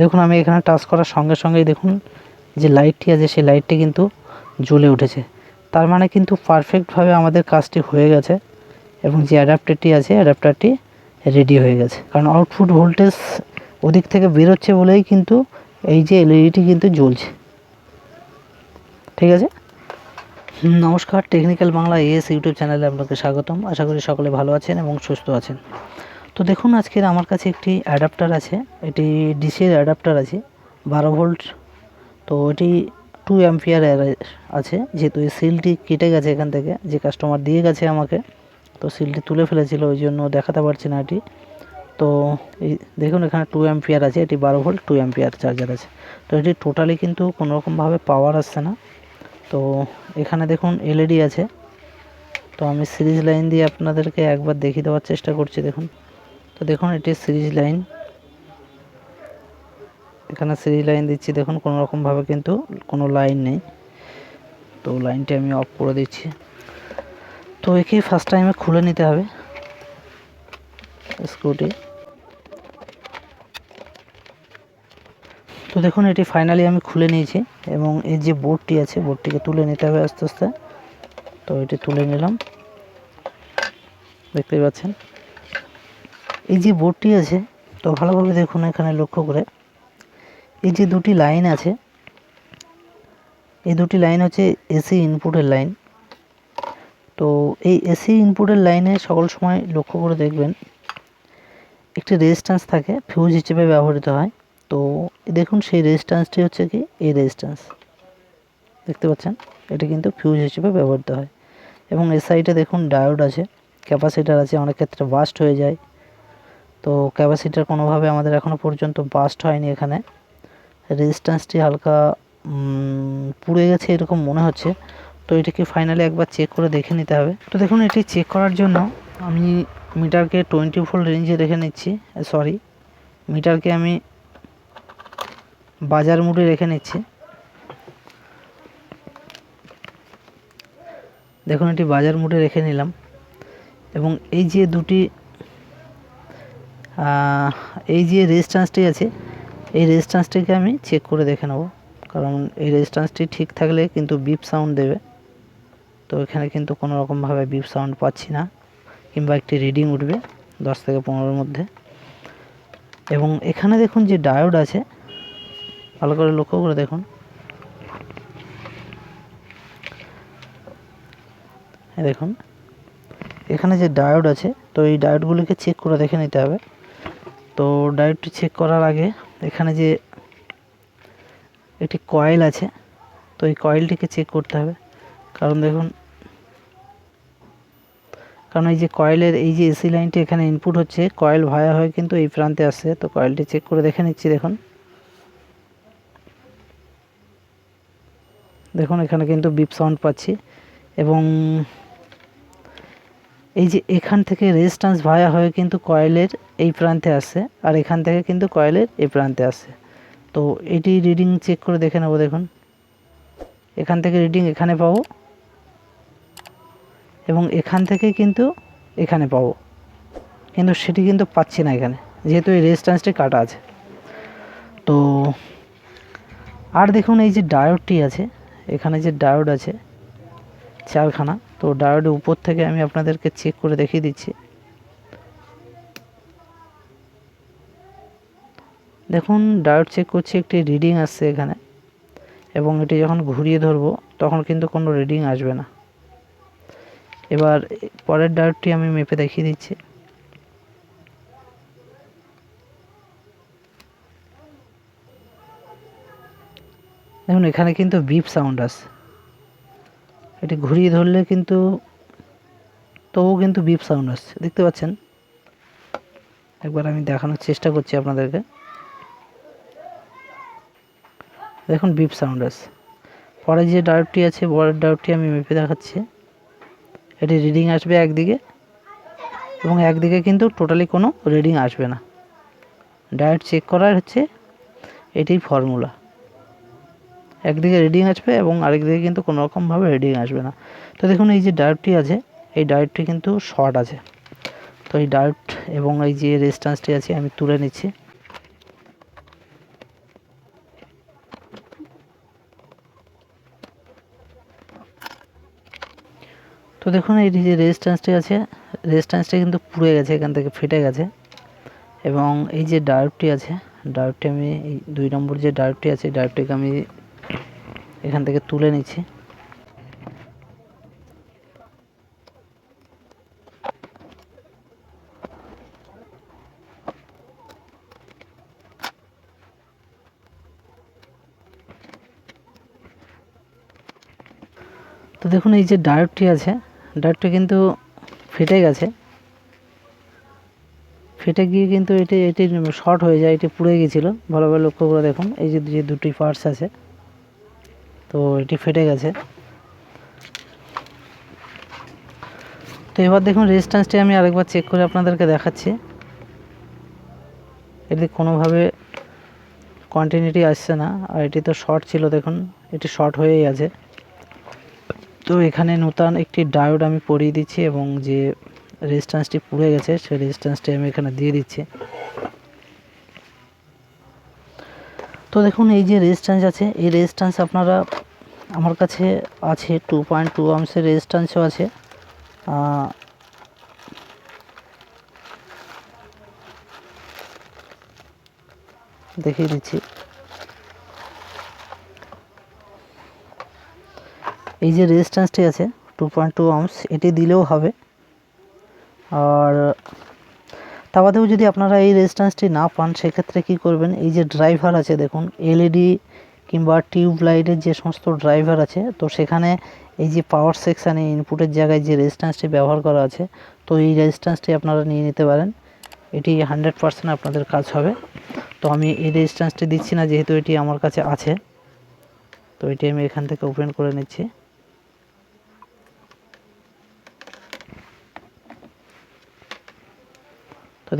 দেখুন, আমি এখানে টাচ করার সঙ্গে সঙ্গেই দেখুন যে লাইটটি আছে, সেই লাইটটি কিন্তু জ্বলে উঠেছে। তার মানে কিন্তু পারফেক্টভাবে আমাদের কাজটি হয়ে গেছে এবং যে অ্যাডাপ্টারটি আছে অ্যাডাপ্টারটি রেডি হয়ে গেছে। কারণ আউটপুট ভোল্টেজ ওদিক থেকে বেরোচ্ছে বলেই কিন্তু এই যে এলইডিটি কিন্তু জ্বলছে। ঠিক আছে? নমস্কার টেকনিক্যাল বাংলা এস ইউটিউব চ্যানেলে আপনাকে স্বাগতম। আশা করি সকলে ভালো আছেন এবং সুস্থ আছেন। তো দেখুন আজকের আমার কাছে একটি অ্যাডাপ্টার আছে, এটি ডিসির অ্যাডাপ্টার আছে, বারো ভোল্ট তো এটি টু অ্যাম্পিয়ার আছে, যেহেতু এই সিলটি কেটে গেছে এখান থেকে, যে কাস্টমার দিয়ে গেছে আমাকে, তো সিলটি তুলে ফেলেছিল, ওই জন্য দেখাতে পারছি না এটি। তো এই দেখুন এখানে টু অ্যাম্পিয়ার আছে, এটি বারো ভোল্ট টু অ্যাম্পিয়ার চার্জার আছে। তো এটি টোটালি কিন্তু কোনোরকমভাবে পাওয়ার আসছে না। তো এখানে দেখুন এলইডি আছে। তো আমি সিরিজ লাইন দিয়ে আপনাদেরকে একবার দেখিয়ে দেওয়ার চেষ্টা করছি, দেখুন। তো দেখুন, এটি সিরিজ লাইন। এখানে সিরিজ লাইন দিচ্ছি, দেখুন, কোনো রকমভাবে কিন্তু কোনো লাইন নেই। তো লাইনটি আমি অফ করে দিচ্ছি। তো একে ফার্স্ট টাইমে খুলে নিতে হবে। স্ক্রুটি তো দেখুন, এটি ফাইনালি আমি খুলে নিয়েছি এবং এই যে বোর্ডটি আছে বোর্ডটিকে তুলে নিতে হবে আস্তে আস্তে। তো এটি তুলে নিলাম। দেখতেই পাচ্ছেন? এই যে বোর্ডটি আছে, তো ভালোভাবে দেখুন এখানে লক্ষ্য করে। এই যে দুটি লাইন আছে, এই দুটি লাইন হচ্ছে এসি ইনপুটের লাইন। তো এই এসি ইনপুটের লাইনে সকল সময় লক্ষ্য করে দেখবেন, একটি রেজিস্ট্যান্স থাকে ফিউজ হিসেবে ব্যবহৃত হয়। তো দেখুন সেই রেজিস্ট্যান্সটি হচ্ছে কি? এই রেজিস্ট্যান্স দেখতে পাচ্ছেন? এটি কিন্তু ফিউজ হিসেবে ব্যবহৃত হয়। এবং এ সাইডে দেখুন ডায়োড আছে ক্যাপাসিটার আছে, অনেক ক্ষেত্রে বাস্ট হয়ে যায়। তো ক্যাপাসিটার কোনোভাবে আমাদের এখনও পর্যন্ত বাস্ট হয়নি এখানে। রেজিস্ট্যান্সটি হালকা পুড়ে গেছে এরকম মনে হচ্ছে। তো এটাকে ফাইনালি একবার চেক করে দেখে নিতে হবে। তো দেখুন, এটি চেক করার জন্য আমি মিটারকে টোয়েন্টি ফোর রেঞ্জে রেখে নিচ্ছি সরি মিটারকে আমি বাজার মুডে রেখে নিচ্ছি। দেখুন, এটি বাজার মুডে রেখে নিলাম। এবং এই যে দুটি এই যে রেজিস্ট্যান্সটি আছে, এই রেজিস্ট্যান্সটিকে আমি চেক করে দেখে নেব। কারণ এই রেজিস্ট্যান্সটি ঠিক থাকলে কিন্তু বিপ সাউন্ড দেবে। তো এখানে কিন্তু কোনো রকমভাবে বিপ সাউন্ড পাচ্ছি না, কিংবা একটি রিডিং উঠবে দশ থেকে পনেরোর মধ্যে। এবং এখানে দেখুন যে ডায়োড আছে, ভালো করে লক্ষ্য করে দেখুন। দেখুন, এখানে যে ডায়োড আছে, তো এই ডায়োডগুলিকে চেক করে দেখে নিতে হবে। তো ডায়োডটি চেক করার আগে এখানে যে একটি কয়েল আছে, তো এই কয়েলটিকে চেক করতে হবে। কারণ দেখুন, কারণ এই যে কয়েলের এই যে এসি লাইনটি এখানে ইনপুট হচ্ছে কয়েল ভায়া হয়ে কিন্তু এই প্রান্তে আসছে, তো কয়েলটি চেক করে দেখে নিচ্ছি দেখুন। দেখুন এখানে কিন্তু বিপ সাউন্ড পাচ্ছি এবং এই যে এখান থেকে রেজিস্ট্যান্স ভায়া হয়ে কিন্তু কয়েলের এই প্রান্তে আসছে আর এখান থেকে কিন্তু কয়েলের এই প্রান্তে আসছে তো এটি রিডিং চেক করে দেখে নেব দেখুন। এখান থেকে রিডিং এখানে পাবো, এবং এখান থেকে কিন্তু এখানে পাবো। কিন্তু সেটি কিন্তু পাচ্ছি না এখানে, যেহেতু এই রেজিস্ট্যান্সটি কাটা আছে। তো আর দেখুন এই যে ডায়োডটি আছে, এখানে যে ডায়োড আছে চারখানা তো ডায়োডের উপর থেকে আমি আপনাদেরকে চেক করে দেখিয়ে দিচ্ছি। দেখুন, ডায়োড চেক করছি একটি রিডিং আসছে এখানে, এবং এটি যখন ঘুরিয়ে ধরবো, তখন কিন্তু কোনো রিডিং আসবে না। এবার, পরের ডায়োডটি আমি মেপে দেখিয়ে দিচ্ছি। দেখুন, এখানে কিন্তু বিপ সাউন্ড আসছে। এটি ঘুরিয়ে ধরলে কিন্তু তবুও কিন্তু বিপ সাউন্ড আসছে, দেখতে পাচ্ছেন? একবার আমি দেখানোর চেষ্টা করছি আপনাদেরকে। দেখুন বিপ সাউন্ড আসছে। পরে যে ডায়োডটি আছে বড়ের ডায়োডটি আমি মেপে দেখাচ্ছি। এটি রিডিং আসবে একদিকে এবং একদিকে কিন্তু টোটালি কোনো রিডিং আসবে না। ডায়োড চেক করার হচ্ছে এটিই ফর্মুলা একদিকে রিডিং আসবে এবং আরেকদিকে কিন্তু কোনো রকমভাবে রিডিং আসবে না। তো দেখুন, এই যে ডায়োডটি আছে, এই ডায়োডটি কিন্তু শর্ট আছে। তো এই ডায়োড এবং এই যে রেজিস্ট্যান্সটি আছে, আমি তুলে নিচ্ছি। তো দেখুন, এই যে রেজিস্ট্যান্সটি আছে রেজিস্ট্যান্সটি কিন্তু পুড়ে গেছে, এখান থেকে ফেটে গেছে। এবং এই যে ডায়োডটি আছে ডায়োডটি আমি এই দুই নম্বর যে ডায়োডটি আছে ডায়োডটিকে আমি এখান থেকে তুলে নিচ্ছি। তো দেখুন, এই যে ডায়োডটি আছে, ডায়োডটি কিন্তু ফেটে গেছে। ফেটে গিয়ে কিন্তু এটি এটি শর্ট হয়ে যায়, এটি পুড়ে গিয়েছিল। ভালোভাবে লক্ষ্য করে দেখুন, এই যে দুটি পার্টস আছে। তো এটি ফেটে গেছে। তো এবার দেখুন রেজিস্ট্যান্সটি আমি আরেকবার চেক করে আপনাদেরকে দেখাচ্ছি। এটি কোনোভাবে কন্টিনিউটি আসছে না, আর এটি তো শর্ট ছিল দেখুন, এটি শর্ট হয়েই আছে। তো এখানে নূতন একটি ডায়োড আমি পরিয়ে দিচ্ছি এবং যে রেজিস্ট্যান্সটি পুড়ে গেছে, সেই রেজিস্ট্যান্সটি আমি এখানে দিয়ে দিচ্ছি। তো দেখুন, এই যে রেজিস্ট্যান্স আছে, এই রেজিস্ট্যান্স আপনারা আমার কাছে আছে টু পয়েন্ট টু আর্মসের রেজিস্ট্যান্সও আছে। দেখিয়ে দিচ্ছি। এই যে রেজিস্ট্যান্সটি আছে টু পয়েন্ট টু আর্মস এটি দিলেও হবে। আর তা বাদেও যদি আপনারা এই রেজিস্ট্যান্সটি না পান, সেক্ষেত্রে কি করবেন? এই যে ড্রাইভার আছে, দেখুন এলইডি কিংবা টিউব লাইটের যে সমস্ত ড্রাইভার আছে, তো সেখানে এই যে পাওয়ার সেকশানে ইনপুটের জায়গায় যে রেজিস্ট্যান্সটি ব্যবহার করা আছে, তো এই রেজিস্ট্যান্সটি আপনারা নিয়ে নিতে পারেন। এটি হান্ড্রেড পার্সেন্ট আপনাদের কাজ হবে। তো আমি এই রেজিস্ট্যান্সটি দিচ্ছি না, যেহেতু এটি আমার কাছে আছে। তো এটি আমি এখান থেকে ওপেন করে নিচ্ছি।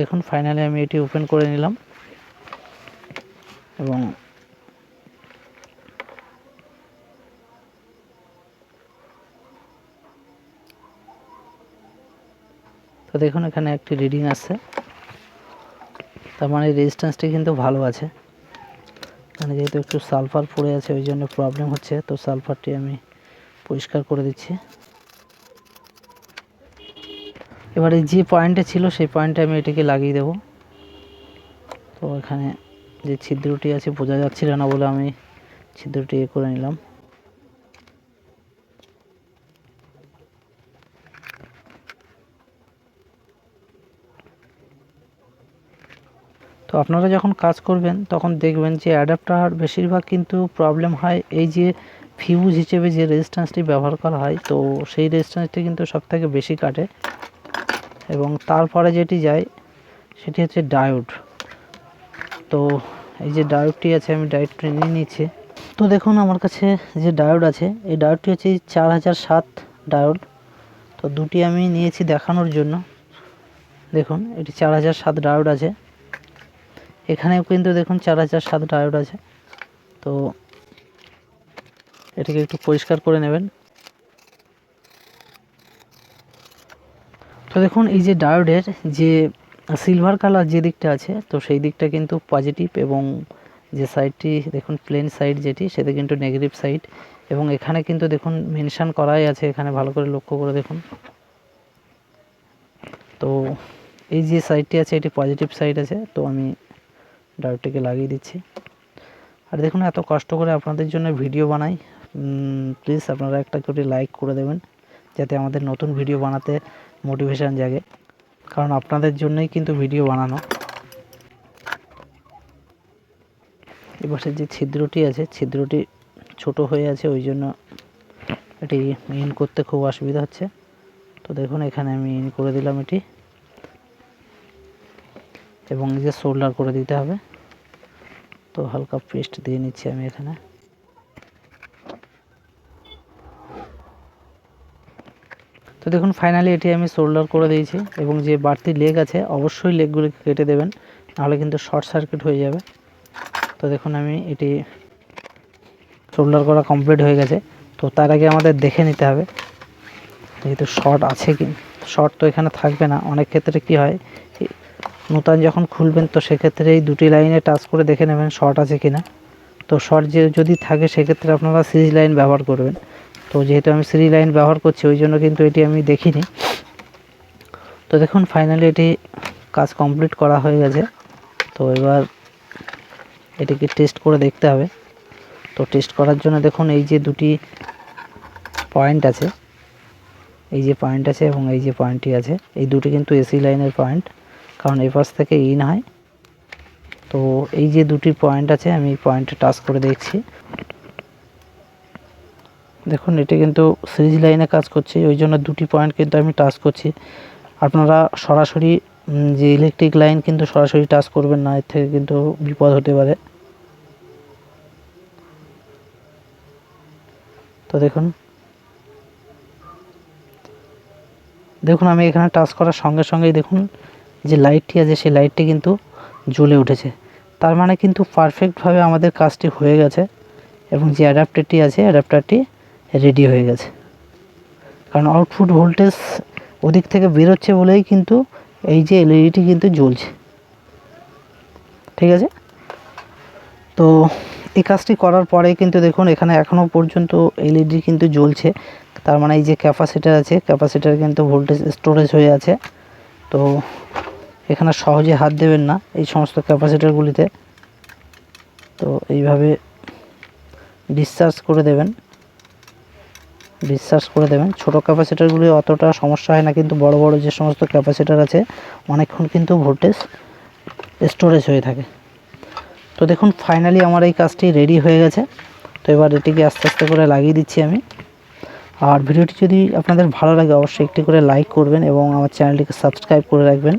দেখুন ফাইনালি আমি এটি ওপেন করে নিলাম। এবং তো দেখুন, এখানে একটি রিডিং আসছে। তার মানে রেজিস্ট্যান্সটি কিন্তু ভালো আছে। এখানে যেহেতু একটু সালফার পড়ে আছে, ওই জন্য প্রবলেম হচ্ছে। তো সালফারটি আমি পরিষ্কার করে দিচ্ছি। এবারে যে পয়েন্টে ছিল সেই পয়েন্টে আমি এটিকে লাগিয়ে দেব। তো এখানে যে ছিদ্রটি আছে, বোঝা যাচ্ছিল না বলে আমি ছিদ্রটি এ করে নিলাম। তো আপনারা যখন কাজ করবেন, তখন দেখবেন যে অ্যাডাপ্টার বেশিরভাগ কিন্তু প্রবলেম হয় এই যে ফিউজ হিসেবে যে রেজিস্ট্যান্সটি ব্যবহার করা হয়, তো সেই রেজিস্ট্যান্সটি কিন্তু সবথেকে বেশি কাটে। এবং তারপরে যেটি যায়, সেটি হচ্ছে ডায়োড। তো এই যে ডায়োডটি আছে, আমি ডায়োডটি নিয়ে নিচ্ছি। তো দেখুন আমার কাছে যে ডায়োড আছে, এই ডায়োডটি হচ্ছে চার হাজার সাত ডায়োড। তো দুটি আমি নিয়েছি দেখানোর জন্য। দেখুন, এটি চার হাজার সাত ডায়োড আছে। এখানেও কিন্তু দেখুন চার হাজার সাত ডায়োড আছে। তো এটাকে একটু পরিষ্কার করে নেবেন। তো দেখুন, এই যে ডায়োডের যে সিলভার কালার যে দিকটা আছে, তো সেই দিকটা কিন্তু পজিটিভ এবং যে সাইডটি দেখুন প্লেন সাইড যেটি, সেটা কিন্তু নেগেটিভ সাইড এবং এখানে কিন্তু দেখুন মেনশান করাই আছে, এখানে ভালো করে লক্ষ্য করে দেখুন। তো এই যে সাইডটি আছে, এটি পজিটিভ সাইড আছে, তো আমি ডায়োডটিকে লাগিয়ে দিচ্ছি। আর দেখুন, এত কষ্ট করে আপনাদের জন্য ভিডিও বানাই। প্লিজ আপনারা একটা করে লাইক করে দেবেন, যাতে আমাদের নতুন ভিডিও বানাতে মোটিভেশান জাগে। কারণ আপনাদের জন্যই কিন্তু ভিডিও বানানো। এপাশে যে ছিদ্রটি আছে, ছিদ্রটি ছোট হয়ে আছে, ওই জন্য এটি ইন করতে খুব অসুবিধা হচ্ছে। তো দেখুন, এখানে আমি ইন করে দিলাম এটি। এবং যে সোল্ডার করে দিতে হবে। তো হালকা পেস্ট দিয়ে নিচ্ছি আমি এখানে। তো দেখুন ফাইনালি এটি আমি সোল্ডার করে দিয়েছি এবং যে বাড়তি লেগ আছে, অবশ্যই লেগগুলিকে কেটে দেবেন, নাহলে কিন্তু শর্ট সার্কিট হয়ে যাবে। তো দেখুন, আমি এটি সোল্ডার করা কমপ্লিট হয়ে গেছে। তো তার আগে আমাদের দেখে নিতে হবে, যেহেতু শর্ট আছে কি শর্ট তো এখানে থাকবে না। অনেক ক্ষেত্রে কি হয়, নূতন যখন খুলবেন, তো সেক্ষেত্রে এই দুটি লাইনে টাচ করে দেখে নেবেন শর্ট আছে কি না তো শর্ট যে যদি থাকে, সেক্ষেত্রে আপনারা সিরিজ লাইন ব্যবহার করবেন। তো যেহেতু আমি সিরি লাইন ব্যবহার করছি, ওই জন্য কিন্তু এটি আমি দেখিনি। তো দেখুন ফাইনালি এটি কাজ কমপ্লিট করা হয়ে গেছে। তো এবার এটিকে টেস্ট করে দেখতে হবে। তো টেস্ট করার জন্য দেখুন, এই যে দুটি পয়েন্ট আছে, এই যে পয়েন্ট আছে এবং এই যে পয়েন্টটি আছে, এই দুটি কিন্তু এসি লাইনের পয়েন্ট কারণ এই পাশ থেকে ইন হয়। তো এই যে দুটি পয়েন্ট আছে, আমি পয়েন্টে টাচ করে দেখছি। দেখুন, এটি কিন্তু সিরিজ লাইনে কাজ করছে, ওই জন্য দুটি পয়েন্ট কিন্তু আমি টাচ করছি। আপনারা সরাসরি যে ইলেকট্রিক লাইন কিন্তু সরাসরি টাচ করবেন না, এর থেকে কিন্তু বিপদ হতে পারে। তো দেখুন। দেখুন, আমি এখানে টাচ করার সঙ্গে সঙ্গেই দেখুন, যে লাইটটি আছে, সেই লাইটটি কিন্তু জ্বলে উঠেছে। তার মানে কিন্তু পারফেক্টভাবে আমাদের কাজটি হয়ে গেছে, এবং যে অ্যাডাপ্টারটি আছে অ্যাডাপ্টারটি রেডি হয়ে গেছে। কারণ আউটপুট ভোল্টেজ ওদিক থেকে বেরোচ্ছে বলেই কিন্তু এই যে এলইডিটি কিন্তু জ্বলছে। ঠিক আছে? তো এই কাজটি করার পরে কিন্তু দেখুন, এখানে এখনও পর্যন্ত এলইডি কিন্তু জ্বলছে। তার মানে এই যে ক্যাপাসিটার আছে ক্যাপাসিটার কিন্তু ভোল্টেজ স্টোরেজ হয়ে আছে। তো এখানে সহজে হাত দেবেন না এই সমস্ত ক্যাপাসিটারগুলিতে তো এইভাবে ডিসচার্জ করে দেবেন। ডিসচার্জ করে দেবেন। ছোটো ক্যাপাসিটারগুলি অতটা সমস্যা হয় না, কিন্তু বড় বড় যে সমস্ত ক্যাপাসিটার আছে, অনেকক্ষণ কিন্তু ভোল্টেজ স্টোরেজ হয়ে থাকে। তো দেখুন ফাইনালি আমার এই কাজটি রেডি হয়ে গেছে। তো এবার এটিকে আস্তে আস্তে করে লাগিয়ে দিচ্ছি আমি। আর ভিডিওটি যদি আপনাদের ভালো লাগে, অবশ্যই একটি করে লাইক করবেন এবং আমার চ্যানেলটিকে সাবস্ক্রাইব করে রাখবেন।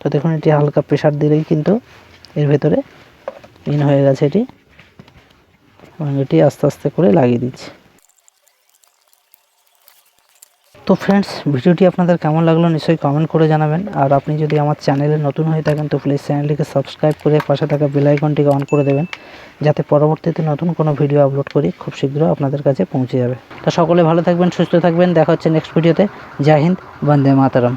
তো দেখুন, এটি হালকা প্রেশার দিলেই কিন্তু এর ভেতরে ইন হয়ে গেছে এটি। এবং এটি আস্তে আস্তে করে লাগিয়ে দিচ্ছি। তো ফ্রেন্ডস ভিডিওটি আপনাদের কেমন লাগল নিশ্চয়ই কমেন্ট করে জানাবেন। আর আপনি যদি আমার চ্যানেলে নতুন হয়ে থাকেন, তো প্লিজ চ্যানেলটিকে সাবস্ক্রাইব করে পাশে থাকা বেল আইকনটিকে অন করে দেবেন, যাতে পরবর্তীতে নতুন কোনো ভিডিও আপলোড করি খুব শীঘ্র আপনাদের কাছে পৌঁছে যাবে। তো সকলে ভালো থাকবেন, সুস্থ থাকবেন, দেখা হচ্ছে নেক্সট ভিডিওতে জয় হিন্দ, বন্দে মাতারাম।